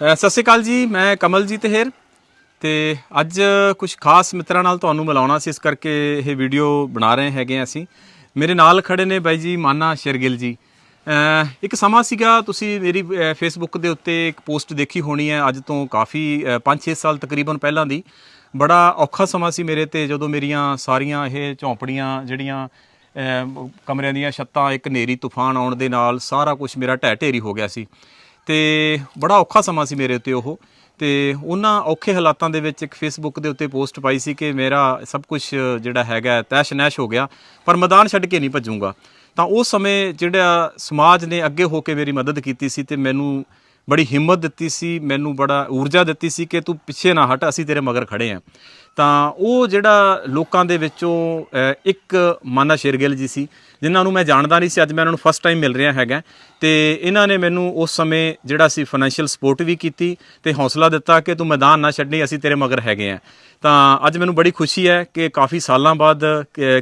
ਸਤਿ ਸ਼੍ਰੀ ਅਕਾਲ ਜੀ, ਮੈਂ ਕਮਲਜੀਤ ਹੇਰ ਤੇ ਅੱਜ ਕੁਝ ਖਾਸ ਮਿੱਤਰਾਂ ਨਾਲ ਤੁਹਾਨੂੰ ਮਿਲਾਉਣਾ ਸੀ, ਇਸ ਕਰਕੇ ਇਹ ਵੀਡੀਓ ਬਣਾ ਰਹੇ ਹੈਗੇ ਹਾਂ ਅਸੀਂ। ਮੇਰੇ ਨਾਲ ਖੜੇ ਨੇ ਬਾਈ ਜੀ ਮਾਨਾ ਸ਼ੇਰਗਿਲ ਜੀ। ਇੱਕ ਸਮਾਂ ਸੀਗਾ, ਤੁਸੀਂ ਮੇਰੀ ਫੇਸਬੁੱਕ ਦੇ ਉੱਤੇ ਇੱਕ ਪੋਸਟ ਦੇਖੀ ਹੋਣੀ ਹੈ, ਅੱਜ ਤੋਂ ਕਾਫੀ 5-6 ਸਾਲ ਤਕਰੀਬਨ ਪਹਿਲਾਂ ਦੀ। ਬੜਾ ਔਖਾ ਸਮਾਂ ਸੀ ਮੇਰੇ ਤੇ, ਜਦੋਂ ਮੇਰੀਆਂ ਸਾਰੀਆਂ ਇਹ ਝੌਂਪੜੀਆਂ ਜਿਹੜੀਆਂ ਕਮਰਿਆਂ ਦੀਆਂ ਛੱਤਾਂ, ਇੱਕ ਨੇਰੀ ਤੂਫਾਨ ਆਉਣ ਦੇ ਨਾਲ ਸਾਰਾ ਕੁਝ ਮੇਰਾ ਢਹਿ ਢੇਰੀ ਹੋ ਗਿਆ ਸੀ। ਤੇ ਬੜਾ ਔਖਾ ਸਮਾਂ ਸੀ ਮੇਰੇ ਉੱਤੇ ਉਹ। ਤੇ ਉਹਨਾਂ ਔਖੇ ਹਾਲਾਤਾਂ ਦੇ ਵਿੱਚ ਇੱਕ ਫੇਸਬੁੱਕ ਦੇ ਉੱਤੇ ਪੋਸਟ ਪਾਈ ਸੀ ਕਿ ਮੇਰਾ ਸਭ ਕੁਝ ਜਿਹੜਾ ਹੈਗਾ ਤੈਸ਼ ਨੈਸ਼ ਹੋ ਗਿਆ, ਪਰ ਮੈਦਾਨ ਛੱਡ ਕੇ ਨਹੀਂ ਭੱਜੂਗਾ। ਤਾਂ ਉਸ ਸਮੇਂ ਜਿਹੜਾ ਸਮਾਜ ਨੇ ਅੱਗੇ ਹੋ ਕੇ ਮੇਰੀ ਮਦਦ ਕੀਤੀ ਸੀ ਤੇ ਮੈਨੂੰ ਬੜੀ ਹਿੰਮਤ ਦਿੱਤੀ ਸੀ, ਮੈਨੂੰ ਬੜਾ ਊਰਜਾ ਦਿੱਤੀ ਸੀ ਕਿ ਤੂੰ ਪਿੱਛੇ ਨਾ ਹਟ, ਅਸੀਂ ਤੇਰੇ ਮਗਰ ਖੜੇ ਆਂ ਤਾਂ ਉਹ ਜਿਹੜਾ ਲੋਕਾਂ ਦੇ ਵਿੱਚੋਂ ਇੱਕ ਮਾਨਾ ਸ਼ੇਰਗਿੱਲ ਜੀ ਸੀ ਜਿਨ੍ਹਾਂ ਨੂੰ ਮੈਂ ਜਾਣਦਾ ਨਹੀਂ ਸੀ ਅੱਜ ਮੈਂ ਉਹਨਾਂ ਨੂੰ ਫਸਟ ਟਾਈਮ ਮਿਲ ਰਿਹਾ ਹੈਗਾ। ਤੇ ਇਹਨਾਂ ਨੇ ਮੈਨੂੰ ਉਸ ਸਮੇਂ ਜਿਹੜਾ ਸੀ ਫਾਈਨੈਂਸ਼ੀਅਲ ਸਪੋਰਟ ਵੀ ਕੀਤੀ ਤੇ ਹੌਸਲਾ ਦਿੱਤਾ ਕਿ ਤੂੰ ਮੈਦਾਨ ਨਾ ਛੱਡੀ ਅਸੀਂ ਤੇਰੇ ਮਗਰ ਹੈਗੇ ਆਂ। ਤਾਂ ਅੱਜ ਮੈਨੂੰ ਬੜੀ ਖੁਸ਼ੀ ਹੈ ਕਿ ਕਾਫੀ ਸਾਲਾਂ ਬਾਅਦ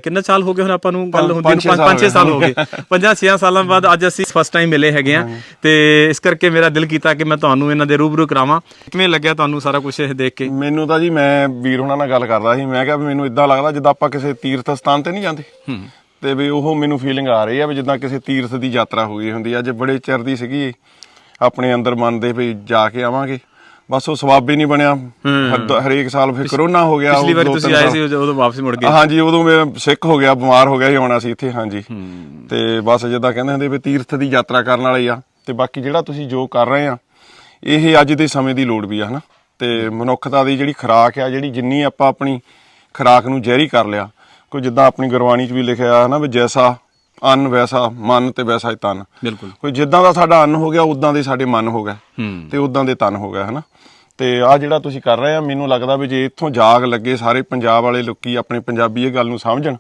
ਕਿੰਨੇ ਸਾਲ ਹੋ ਗਏ ਹੁਣ ਆਪਾਂ ਨੂੰ ਗੱਲ ਹੁੰਦੀ ਨੂੰ 5-6 ਸਾਲ ਹੋ ਗਏ। 5-6 ਸਾਲਾਂ ਬਾਅਦ ਅੱਜ ਅਸੀਂ ਫਸਟ ਟਾਈਮ ਮਿਲੇ ਹੈਗੇ ਆਂ। ਤੇ ਇਸ ਕਰਕੇ ਮੇਰਾ ਦਿਲ ਕੀਤਾ ਕਿ ਮੈਂ ਤੁਹਾਨੂੰ ਇਹਨਾਂ ਦੇ ਰੂਬਰੂ ਕਰਾਵਾਂ। ਕਿਵੇਂ ਲੱਗਿਆ ਤੁਹਾਨੂੰ ਸਾਰਾ ਕੁਝ ਇਹ ਦੇਖ ਕੇ? ਮੈਨੂੰ ਤਾਂ ਜੀ ਮੈਂ ਵੀਰ ਹੁਣਾਂ ਨਾਲ ਗੱਲ ਕਰਦਾ ਸੀ। ਮੈਂ ਕਿਹਾ ਵੀ ਮੈਨੂੰ ਇਦਾਂ ਲੱਗਦਾ ਜਿੱਦਾਂ ਆਪਾਂ ਕਿਸੇ ਤੀਰਥ ਸਥਾਨ ਤੇ ਨਹੀਂ ਜਾਂਦੇ। ਹੂੰ। ਤੇ ਵੀ ਉਹ ਮੈਨੂੰ ਫੀਲਿੰਗ ਆ ਰਹੀ ਆ ਵੀ ਜਿੱਦਾਂ ਕਿਸੇ ਤੀਰਥ ਦੀ ਯਾਤਰਾ ਹੋਈ ਹੁੰਦੀ ਆ। ਅੱਜ ਬੜੇ ਚਿਰ ਦੀ ਸੀਗੀ। ਆਪਣੇ ਅੰਦਰ ਮਨ ਦੇ ਵੀ ਜਾ ਕੇ ਆਵਾਂਗੇ। ਬਸ ਉਹ ਸਵਾਬ ਹੀ ਨਹੀਂ ਬਣਿਆ। ਹਰ- ਹਰੇਕ ਸਾਲ ਫਿਰ ਕਰੋਨਾ ਹੋ ਗਿਆ ਪਿਛਲੀ ਵਾਰੀ ਤੁਸੀਂ ਆਏ। ਸੀ ਉਦੋਂ ਉਦੋਂ ਵਾਪਸ ਮੁੜ ਗਏ। ਹਾਂਜੀ ਉਦੋਂ ਮੈਂ ਸਿੱਖ ਹੋ ਗਿਆ ਬਿਮਾਰ ਹੋ ਗਿਆ ਸੀ ਆਉਣਾ ਸੀ ਇੱਥੇ ਹਾਂਜੀ। ਤੇ ਬਸ ਜਿੱਦਾਂ ਕਹਿੰਦੇ ਹੁੰਦੇ ਵੀ ਤੀਰਥ ਦੀ ਯਾਤਰਾ ਕਰਨ ਵਾਲੇ ਆ। ਤੇ ਬਾਕੀ ਜਿਹੜਾ ਤੁਸੀਂ ਜੋ ਕਰ ਰਹੇ ਆ ਇਹ ਅੱਜ ਦੇ ਸਮੇਂ ਦੀ ਲੋੜ ਵੀ ਆ ਹਨਾ? ਤੇ ਮਨੁੱਖਤਾ ਦੀ ਜਿਹੜੀ ਖੁਰਾਕ ਆ ਜਿਹੜੀ ਜਿੰਨੀ ਆਪਾਂ ਆਪਣੀ ਖੁਰਾਕ ਨੂੰ ਜ਼ਹਿਰੀ ਕਰ ਲਿਆ ਕੋਈ ਜਿੱਦਾਂ ਆਪਣੀ ਗੁਰਬਾਣੀ 'ਚ ਵੀ ਲਿਖਿਆ ਹਨਾ ਵੀ ਜੈਸਾ ਅੰਨ ਵੈਸਾ ਮਨ ਤੇ ਵੈਸਾ ਹੀ ਤਨ। ਬਿਲਕੁਲ। ਕੋਈ ਜਿੱਦਾਂ ਦਾ ਸਾਡਾ ਅੰਨ ਹੋ ਗਿਆ ਉਦਾਂ ਦੇ ਸਾਡੇ ਮਨ ਹੋ ਹੂੰ। ਤੇ ਉਦਾਂ ਦੇ ਤਨ ਹੋ ਗਿਆ ਹਨਾ। ਤੇ ਆ ਜਿਹੜਾ ਤੁਸੀਂ ਕਰ ਰਹੇ ਆ ਮੈਨੂੰ ਲੱਗਦਾ ਵੀ ਜੇ ਇੱਥੋਂ ਜਾਗ ਲੱਗੇ ਸਾਰੇ ਪੰਜਾਬ ਵਾਲੇ ਲੋਕੀ ਆਪਣੇ ਪੰਜਾਬੀ ਇਹ ਗੱਲ ਨੂੰ ਸਮਝਣ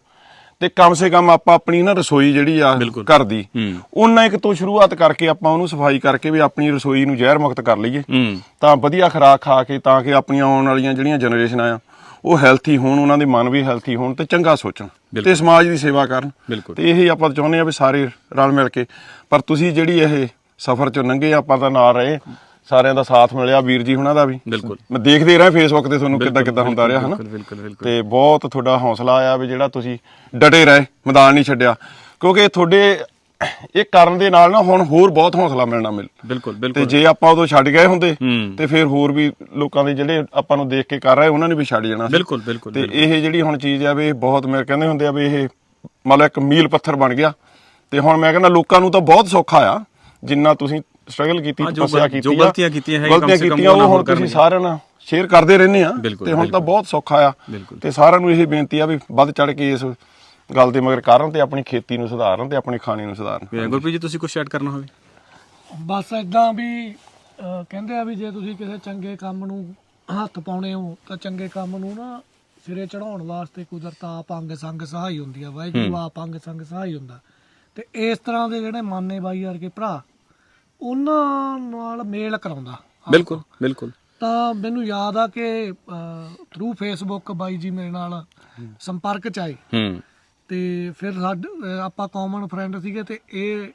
ਤੇ ਕਮ ਸੇ ਕਮ ਆਪਾਂ ਆਪਣੀ ਨਾ ਰਸੋਈ ਜਿਹੜੀ ਆ। ਘਰ ਦੀ। ਉਹਨਾਂ ਇੱਕ ਤੋਂ ਸ਼ੁਰੂਆਤ ਕਰਕੇ ਆਪਾਂ ਉਹਨੂੰ ਸਫ਼ਾਈ ਕਰਕੇ ਵੀ ਆਪਣੀ ਰਸੋਈ ਨੂੰ ਜ਼ਹਿਰ ਮੁਕਤ ਕਰ ਲਈਏ ਤਾਂ ਵਧੀਆ ਖੁਰਾਕ ਖਾ ਕੇ ਤਾਂ ਕਿ ਆਪਣੀਆਂ ਆਉਣ ਵਾਲੀਆਂ ਜਿਹੜੀਆਂ ਜਨਰੇਸ਼ਨਾਂ ਆ ਉਹ ਹੈਲਥੀ ਹੋਣ ਉਹਨਾਂ ਦੇ ਮਨ ਵੀ ਹੈਲਥੀ ਹੋਣ ਤੇ ਚੰਗਾ ਸੋਚਣ। ਤੇ ਸਮਾਜ ਦੀ ਸੇਵਾ ਕਰਨ। ਤੇ ਇਹੀ ਆਪਾਂ ਚਾਹੁੰਦੇ ਆ ਵੀ ਸਾਰੇ ਰਲ ਮਿਲ ਕੇ ਪਰ ਤੁਸੀਂ ਜਿਹੜੀ ਇਹ ਸਫ਼ਰ ਚੋਂ ਲੰਘੇ ਆਪਾਂ ਤਾਂ ਨਾਲ ਰਹੇ ਸਾਰਿਆਂ ਦਾ ਸਾਥ ਮਿਲਿਆ ਵੀਰ ਜੀ ਹੁਣਾਂ ਦਾ ਵੀ। ਬਿਲਕੁਲ। ਮੈਂ ਦੇਖਦੇ ਰਿਹਾ ਫੇਸਬੁੱਕ ਤੇ ਤੁਹਾਨੂੰ ਕਿੱਦਾਂ ਕਿੱਦਾਂ ਹੁੰਦਾ ਰਿਹਾ ਹਨਾ? ਬਿਲਕੁਲ ਬਿਲਕੁਲ ਬਿਲਕੁਲ। ਤੇ ਬਹੁਤ ਤੁਹਾਡਾ ਹੌਸਲਾ ਆਇਆ ਵੀ ਜਿਹੜਾ ਤੁਸੀਂ ਡਟੇ ਰਹੇ ਮੈਦਾਨ ਨਹੀਂ ਛੱਡਿਆ। ਕਿਉਂਕਿ ਤੁਹਾਡੇ ਇਹ ਕਰਨ ਦੇ ਨਾਲ ਨਾ ਹੁਣ ਹੋਰ ਬਹੁਤ ਹੌਸਲਾ ਮਿਲਣਾ ਮਿਲ ਬਿਲਕੁਲ ਤੇ ਬਿਲਕੁਲ ਜੇ ਆਪਾਂ ਉਦੋਂ ਛੱਡ ਗਏ ਹੁੰਦੇ। ਤੇ ਫਿਰ ਹੋਰ ਵੀ ਲੋਕਾਂ ਦੇ ਜਿਹੜੇ ਆਪਾਂ ਨੂੰ ਦੇਖ ਕੇ ਕਰ ਰਹੇ ਉਹਨਾਂ ਨੇ ਵੀ ਛੱਡ ਜਾਣਾ। ਬਿਲਕੁਲ ਬਿਲਕੁਲ ਤੇ ਇਹ ਜਿਹੜੀ ਹੁਣ ਚੀਜ਼ ਆ ਵੀ ਬਹੁਤ ਮੇਰੇ ਕਹਿੰਦੇ ਹੁੰਦੇ ਆ ਵੀ ਇਹ ਮਤਲਬ ਇੱਕ ਮੀਲ ਪੱਥਰ ਬਣ ਗਿਆ। ਤੇ ਹੁਣ ਮੈਂ ਕਹਿੰਦਾ ਲੋਕਾਂ ਨੂੰ ਤਾਂ ਬਹੁਤ ਸੌਖਾ ਆ ਜਿੰਨਾ ਤੁਸੀਂ ਸਟਰਗਲ ਕੀਤੀ ਹਾਂ, ਤਪੱਸਿਆ ਕੀਤੀ ਜੋ ਆ, ਗਲਤੀਆਂ ਕੀਤੀਆਂ ਹੈਗੀਆਂ, ਗਲਤੀਆਂ ਕਮ ਸੇ ਕਮ ਕੀਤੀਆਂ ਉਹ ਹੁਣ ਤੁਸੀਂ। ਸਾਰਿਆਂ ਨਾਲ ਸ਼ੇਅਰ ਕਰਦੇ ਰਹਿੰਦੇ ਆ। ਤੇ ਹੁਣ ਤਾਂ। ਬਹੁਤ ਸੌਖਾ ਆ। ਤੇ ਸਾਰਿਆਂ ਨੂੰ ਇਹ ਬੇਨਤੀ ਆ ਵੀ ਵੱਧ ਚੜ ਕੇ ਇਸ ਗੱਲ ਦੇ ਮਗਰ ਕਾਰਨ ਤੇ ਆਪਣੀ ਖੇਤੀ ਨੂੰ ਸੁਧਾਰਨ ਤੇ ਆਪਣੀ ਖਾਣੇ ਨੂੰ ਸੁਧਾਰਨ। ਗੁਰਪ੍ਰੀਤ ਜੀ ਤੁਸੀਂ ਕੁਝ ਐਡ ਕਰਨਾ ਹੋਵੇ? ਬਸ ਇਦਾਂ ਵੀ ਕਹਿੰਦੇ ਆ ਵੀ ਜੇ ਤੁਸੀਂ ਕਿਸੇ ਚੰਗੇ ਕੰਮ ਨੂੰ ਹੱਥ ਪਾਉਣੇ ਹੋ ਤਾਂ ਚੰਗੇ ਕੰਮ ਨੂੰ ਨਾ ਸਿਰੇ ਚੜਾਉਣ ਵਾਸਤੇ ਕੁਦਰਤ ਆਪ ਅੰਗ ਸੰਗ ਸਹਾਈ ਹੁੰਦੀ ਆ ਵਾਹਿਗੁਰੂ ਆਪ ਅੰਗ ਸੰਗ ਸਹਾਈ ਹੁੰਦਾ। ਤੇ ਇਸ ਤਰ੍ਹਾਂ ਦੇ ਜਿਹੜੇ ਮਾਨੇ ਬਾਈ ਵਰਗੇ ਭਰਾ ਉਹਨਾਂ ਨਾਲ ਮੇਲ ਕਰਾਉਂਦਾ। ਬਿਲਕੁਲ ਬਿਲਕੁਲ। ਤਾਂ ਮੈਨੂੰ ਯਾਦ ਆ ਕਿ ਥਰੂ ਫੇਸਬੁੱਕ ਬਾਈ ਜੀ ਮੇਰੇ ਨਾਲ ਸੰਪਰਕ ਚ ਆਏ। ਹੂੰ। ਤੇ ਫਿਰ ਆਪਾਂ ਕਾਮਨ ਫਰੈਂਡ ਸੀਗੇ ਤੇ ਇਹ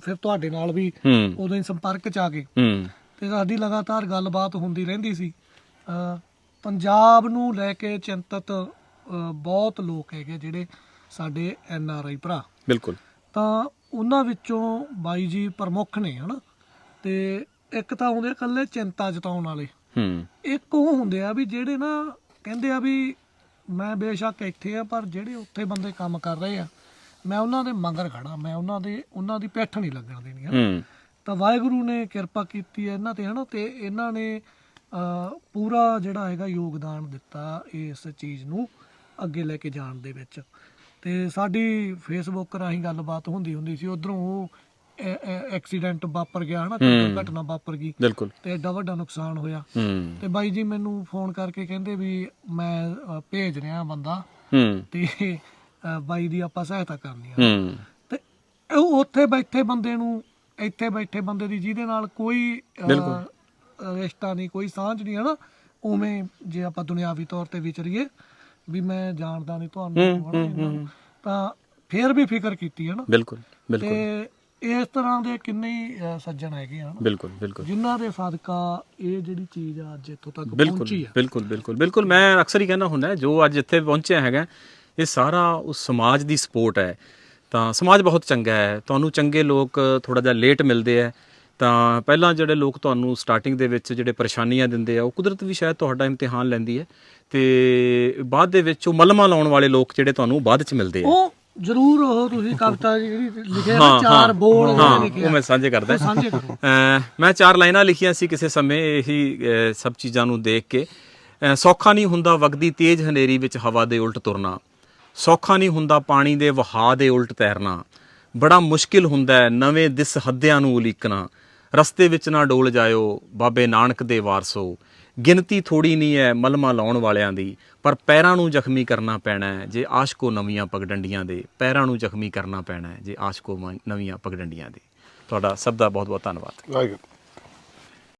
ਫਿਰ ਤੁਹਾਡੇ ਨਾਲ ਵੀ ਉਦੋਂ ਹੀ ਸੰਪਰਕ ਚ ਆ ਗਏ। ਹੂੰ। ਤੇ ਸਾਡੀ ਲਗਾਤਾਰ ਗੱਲਬਾਤ ਹੁੰਦੀ ਰਹਿੰਦੀ ਸੀ। ਪੰਜਾਬ ਨੂੰ ਲੈ ਕੇ ਚਿੰਤਤ ਬਹੁਤ ਲੋਕ ਹੈਗੇ ਜਿਹੜੇ ਸਾਡੇ ਐਨ ਆਰ ਆਈ ਭਰਾ। ਬਿਲਕੁਲ। ਤਾਂ ਉਹਨਾਂ ਵਿੱਚੋਂ ਬਾਈ ਜੀ ਪ੍ਰਮੁੱਖ ਨੇ ਹਨਾ? ਤੇ ਇੱਕ ਤਾਂ ਹੁੰਦੇ ਇਕੱਲੇ ਚਿੰਤਾ ਜਤਾਉਣ ਵਾਲੇ। ਹੂੰ। ਇੱਕ ਉਹ ਹੁੰਦੇ ਆ ਵੀ ਜਿਹੜੇ ਨਾ ਕਹਿੰਦੇ ਆ ਵੀ ਮੈਂ ਬੇਸ਼ੱਕ ਇੱਥੇ ਆ ਪਰ ਜਿਹੜੇ ਉੱਥੇ ਬੰਦੇ ਕੰਮ ਕਰ ਰਹੇ ਆ ਮੈਂ ਉਹਨਾਂ ਦੇ ਮਗਰ ਖੜਾ ਮੈਂ ਉਹਨਾਂ ਦੇ ਉਹਨਾਂ ਦੀ ਪਿੱਠ ਨਹੀਂ ਲੱਗਣ ਦੇਣੀ ਹੂੰ। ਤਾਂ ਵਾਹਿਗੁਰੂ ਨੇ ਕਿਰਪਾ ਕੀਤੀ ਹੈ ਇਹਨਾਂ ਤੇ ਹਨਾ? ਤੇ ਇਹਨਾਂ ਨੇ ਪੂਰਾ ਜਿਹੜਾ ਹੈਗਾ ਯੋਗਦਾਨ ਦਿੱਤਾ ਇਸ ਚੀਜ਼ ਨੂੰ ਅੱਗੇ ਲੈ ਕੇ ਜਾਣ ਦੇ ਵਿੱਚ। ਤੇ ਸਾਡੀ ਫੇਸਬੁੱਕ ਰਾਹੀਂ ਗੱਲਬਾਤ ਹੁੰਦੀ ਹੁੰਦੀ ਸੀ ਉਧਰੋਂ ਉਹ ਐਕਸੀਡੈਂਟ ਵਾਪਰ ਗਿਆ ਹਨਾ ਦੁਰਘਟਨਾ ਵਾਪਰ ਗਈ। ਤੇ ਐਡਾ ਵੱਡਾ ਨੁਕਸਾਨ ਹੋਇਆ। ਤੇ ਬਾਈ ਜੀ ਮੈਨੂੰ ਫੋਨ ਕਰਕੇ ਕਹਿੰਦੇ ਵੀ ਮੈਂ ਭੇਜ ਰਿਹਾ ਬੰਦਾ। ਤੇ ਬਾਈ ਦੀ ਆਪਾਂ ਸਹਾਇਤਾ ਕਰਨੀ ਆ। ਤੇ ਉਹ ਉੱਥੇ ਬੈਠੇ ਬੰਦੇ ਨੂੰ ਇੱਥੇ ਬੈਠੇ ਬੰਦੇ ਦੀ ਜਿਹਦੇ ਨਾਲ ਕੋਈ। ਰਿਸ਼ਤਾ ਨਹੀਂ ਕੋਈ ਸਾਂਝ ਨਹੀਂ ਹਨਾ। ਉਵੇਂ ਜੇ ਆਪਾਂ ਦੁਨਿਆਵੀ ਤੌਰ ਤੇ ਵਿਚਰੀਏ ਵੀ ਮੈਂ ਜਾਣਦਾ ਨਹੀਂ ਤੁਹਾਨੂੰ ਹਨਾ, ਤਾਂ ਫੇਰ ਵੀ ਫਿਕਰ ਕੀਤੀ ਹਨਾ ਬਿਲਕੁਲ ਬਿਲਕੁਲ। ਤੇ ਇਸ ਤਰ੍ਹਾਂ ਦੇ ਕਿੰਨੇ ਹੀ, ਅਹ, ਸੱਜਣ ਹੈਗੇ ਆ ਨਾ, ਬਿਲਕੁਲ ਬਿਲਕੁਲ। ਜਿਨ੍ਹਾਂ ਦੇ ਸਦਕਾ ਇਹ ਜਿਹੜੀ ਚੀਜ਼ ਆ ਅੱਜ ਇੱਥੋਂ ਤੱਕ ਬਿਲਕੁਲ ਪਹੁੰਚੀ ਆ। ਬਿਲਕੁਲ ਬਿਲਕੁਲ ਬਿਲਕੁਲ। ਮੈਂ ਅਕਸਰ ਹੀ ਕਹਿੰਦਾ ਹੁੰਦਾ ਜੋ ਅੱਜ ਇੱਥੇ ਪਹੁੰਚਿਆ ਹੈਗਾ ਇਹ ਸਾਰਾ ਉਸ ਸਮਾਜ ਦੀ ਸਪੋਰਟ ਹੈ। ਤਾਂ ਸਮਾਜ ਬਹੁਤ ਚੰਗਾ ਹੈ। ਤੁਹਾਨੂੰ ਚੰਗੇ ਲੋਕ ਥੋੜਾ ਜਿਹਾ ਲੇਟ ਮਿਲਦੇ ਆ ਤਾਂ ਪਹਿਲਾਂ ਜਿਹੜੇ ਲੋਕ ਤੁਹਾਨੂੰ ਸਟਾਰਟਿੰਗ ਦੇ ਵਿੱਚ ਜਿਹੜੇ ਪਰੇਸ਼ਾਨੀਆਂ ਦਿੰਦੇ ਆ ਉਹ ਕੁਦਰਤ ਵੀ ਸ਼ਾਇਦ ਤੁਹਾਡਾ ਇਮਤਿਹਾਨ ਲੈਂਦੀ ਹੈ ਤੇ ਬਾਅਦ ਦੇ ਵਿੱਚ ਉਹ ਮਲਮਾ ਲਾਉਣ ਵਾਲੇ ਲੋਕ ਜਿਹੜੇ ਤੁਹਾਨੂੰ ਬਾਅਦ ਚ ਮਿਲਦੇ ਆ। ਉਹ ਜ਼ਰੂਰ ਉਹ ਤੁਸੀਂ ਕਵਿਤਾ ਜਿਹੜੀ ਲਿਖੇ ਹਾਂ, ਨਾ ਚਾਰ ਬੋਲ ਹਾਂ ਜਿਹੜੇ ਲਿਖੇ ਉਹ ਮੈਂ ਸਾਂਝੇ ਕਰਦਾ। ਮੈਂ ਚਾਰ ਲਾਈਨਾਂ ਲਿਖੀਆਂ ਸੀ ਕਿਸੇ ਸਮੇਂ ਇਹੀ ਸਭ ਚੀਜ਼ਾਂ ਨੂੰ ਦੇਖ ਕੇ। ਸੌਖਾ ਨਹੀਂ ਹੁੰਦਾ ਵਗਦੀ ਤੇਜ਼ ਹਨੇਰੀ ਵਿੱਚ ਹਵਾ ਦੇ ਉਲਟ ਤੁਰਨਾ। ਸੌਖਾ ਨਹੀਂ ਹੁੰਦਾ ਪਾਣੀ ਦੇ ਵਹਾਅ ਦੇ ਉਲਟ ਤੈਰਨਾ। ਬੜਾ ਮੁਸ਼ਕਿਲ ਹੁੰਦਾ ਹੈ ਨਵੇਂ ਦਿਸ ਹੱਦਿਆਂ ਨੂੰ ਉਲੀਕਣਾ। ਰਸਤੇ ਵਿੱਚ ਨਾ ਡੋਲ ਜਾਇਓ, ਬਾਬੇ ਨਾਨਕ ਦੇ ਵਾਰਸੋ। ਗਿਣਤੀ ਥੋੜੀ ਨਹੀਂ ਹੈ ਮਲਮਾ ਲਾਉਣ ਵਾਲਿਆਂ ਦੀ, ਪਰ ਪੈਰਾਂ ਨੂੰ ਜ਼ਖਮੀ ਕਰਨਾ ਪੈਣਾ ਹੈ ਜੇ ਆਸ਼ਕੋ ਨਵੀਆਂ ਪਗਡੰਡੀਆਂ ਦੇ। ਪੈਰਾਂ ਨੂੰ ਜ਼ਖਮੀ ਕਰਨਾ ਪੈਣਾ ਹੈ ਜੇ ਆਸ਼ਕੋ ਨਵੀਆਂ ਪਗਡੰਡੀਆਂ ਦੇ। ਤੁਹਾਡਾ ਸਭ ਦਾ ਬਹੁਤ ਬਹੁਤ ਧੰਨਵਾਦ। ਵਾਹਿਗੁਰੂ।